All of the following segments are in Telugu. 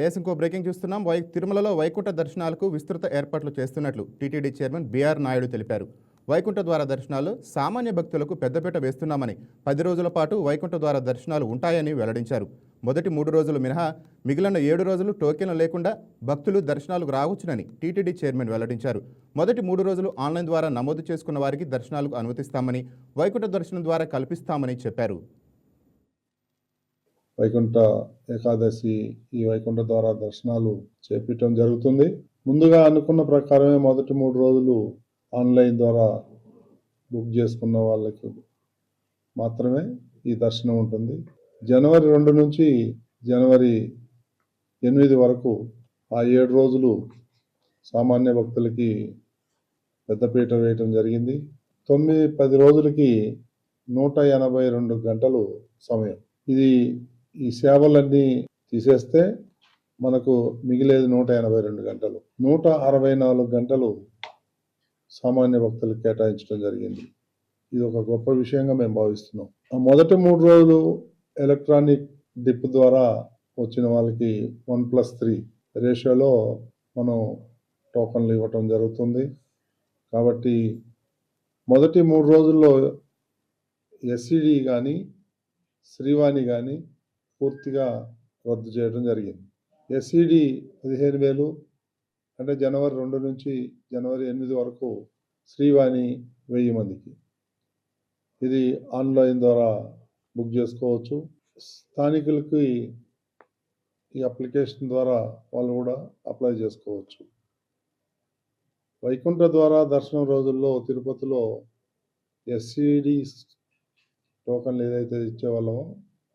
ఏఎస్ ఇంకో బ్రేకింగ్ చూస్తున్నాం. వై తిరుమలలో వైకుంఠ దర్శనాలకు విస్తృత ఏర్పాట్లు చేస్తున్నట్లు టీటీడీ చైర్మన్ బీఆర్ నాయుడు తెలిపారు. వైకుంఠ ద్వార దర్శనాలు సామాన్య భక్తులకు పెద్దపీట వేస్తున్నామని పది రోజుల పాటు వైకుంఠ ద్వార దర్శనాలు ఉంటాయని వెల్లడించారు. మొదటి మూడు రోజులు మినహా మిగిలిన ఏడు రోజులు టోకెన్లు లేకుండా భక్తులు దర్శనాలకు రావచ్చునని టీటీడీ చైర్మన్ వెల్లడించారు. మొదటి మూడు రోజులు ఆన్లైన్ ద్వారా నమోదు చేసుకున్న వారికి దర్శనాలకు అనుమతిస్తామని వైకుంఠ దర్శనం ద్వారా కల్పిస్తామని చెప్పారు. వైకుంఠ ఏకాదశి ఈ వైకుంఠ ద్వారా దర్శనాలు చేపించడం జరుగుతుంది. ముందుగా అనుకున్న ప్రకారమే మొదటి మూడు రోజులు ఆన్లైన్ ద్వారా బుక్ చేసుకున్న వాళ్ళకి మాత్రమే ఈ దర్శనం ఉంటుంది. జనవరి రెండు నుంచి జనవరి ఎనిమిది వరకు ఆ ఏడు రోజులు సామాన్య భక్తులకి పెద్దపీట వేయటం జరిగింది. తొమ్మిది పది రోజులకి నూట ఎనభై రెండు గంటలు సమయం. ఇది ఈ సేవలన్నీ తీసేస్తే మనకు మిగిలేది నూట ఎనభై రెండు గంటలు. నూట అరవై నాలుగు గంటలు సామాన్య భక్తులకు కేటాయించడం జరిగింది. ఇది ఒక గొప్ప విషయంగా మేము భావిస్తున్నాం. ఆ మొదటి మూడు రోజులు ఎలక్ట్రానిక్ డిప్ ద్వారా వచ్చిన వాళ్ళకి వన్ ప్లస్ త్రీ రేషియోలో మనం టోకన్లు ఇవ్వటం జరుగుతుంది. కాబట్టి మొదటి మూడు రోజుల్లో ఎస్సిడి కానీ శ్రీవాణి కానీ పూర్తిగా రద్దు చేయడం జరిగింది. ఎస్సిడి పదిహేను వేలు అంటే జనవరి రెండు నుంచి జనవరి ఎనిమిది వరకు శ్రీవాణి వెయ్యి మందికి. ఇది ఆన్లైన్ ద్వారా బుక్ చేసుకోవచ్చు. స్థానికులకి ఈ అప్లికేషన్ ద్వారా వాళ్ళు కూడా అప్లై చేసుకోవచ్చు. వైకుంఠ ద్వారా దర్శనం రోజుల్లో తిరుపతిలో ఎస్సిడి టోకన్లు ఏదైతే ఇచ్చేవాళ్ళమో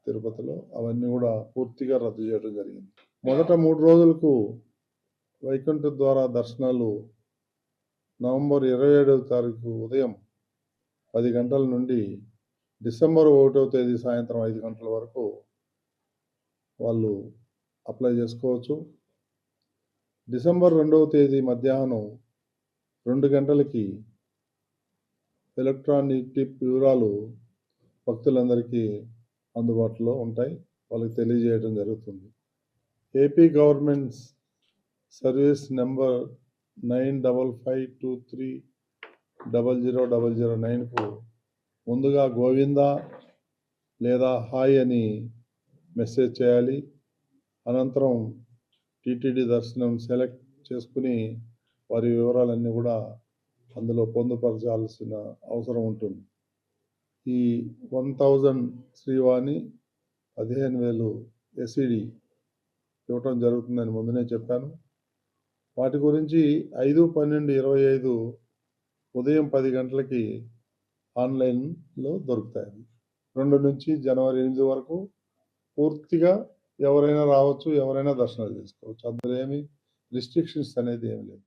తిరుపతిలో అవన్నీ కూడా పూర్తిగా రద్దు చేయడం జరిగింది. మొదట మూడు రోజులకు వైకుంఠ ద్వారా దర్శనాలు నవంబర్ ఇరవై ఏడవ తారీఖు ఉదయం పది గంటల నుండి డిసెంబర్ ఒకటవ తేదీ సాయంత్రం ఐదు గంటల వరకు వాళ్ళు అప్లై చేసుకోవచ్చు. డిసెంబర్ రెండవ తేదీ మధ్యాహ్నం రెండు గంటలకి ఎలక్ట్రానిక్ టిప్ వివరాలు భక్తులందరికీ అందుబాటులో ఉంటాయి. వాళ్ళకి తెలియజేయడం జరుగుతుంది. AP governments service number nine double five two three double zero double zero నైన్కు ముందుగా గోవిందా లేదా హాయ్ అని మెసేజ్ చేయాలి. అనంతరం టీటీడీ దర్శనం సెలెక్ట్ చేసుకుని వారి వివరాలన్నీ కూడా అందులో పొందుపరచాల్సిన అవసరం ఉంటుంది. ఈ వన్ థౌజండ్ శ్రీవాణి పదిహేను వేలు ఎస్ఈడి ఇవ్వటం జరుగుతుందని ముందునే చెప్పాను. వాటి గురించి ఐదు పన్నెండు ఇరవై ఐదు ఉదయం పది గంటలకి ఆన్లైన్లో దొరుకుతాయి. రెండు నుంచి జనవరి ఎనిమిది వరకు పూర్తిగా ఎవరైనా రావచ్చు ఎవరైనా దర్శనాలు చేసుకోవచ్చు. అందులో ఏమి రిస్ట్రిక్షన్స్ అనేది ఏమి లేదు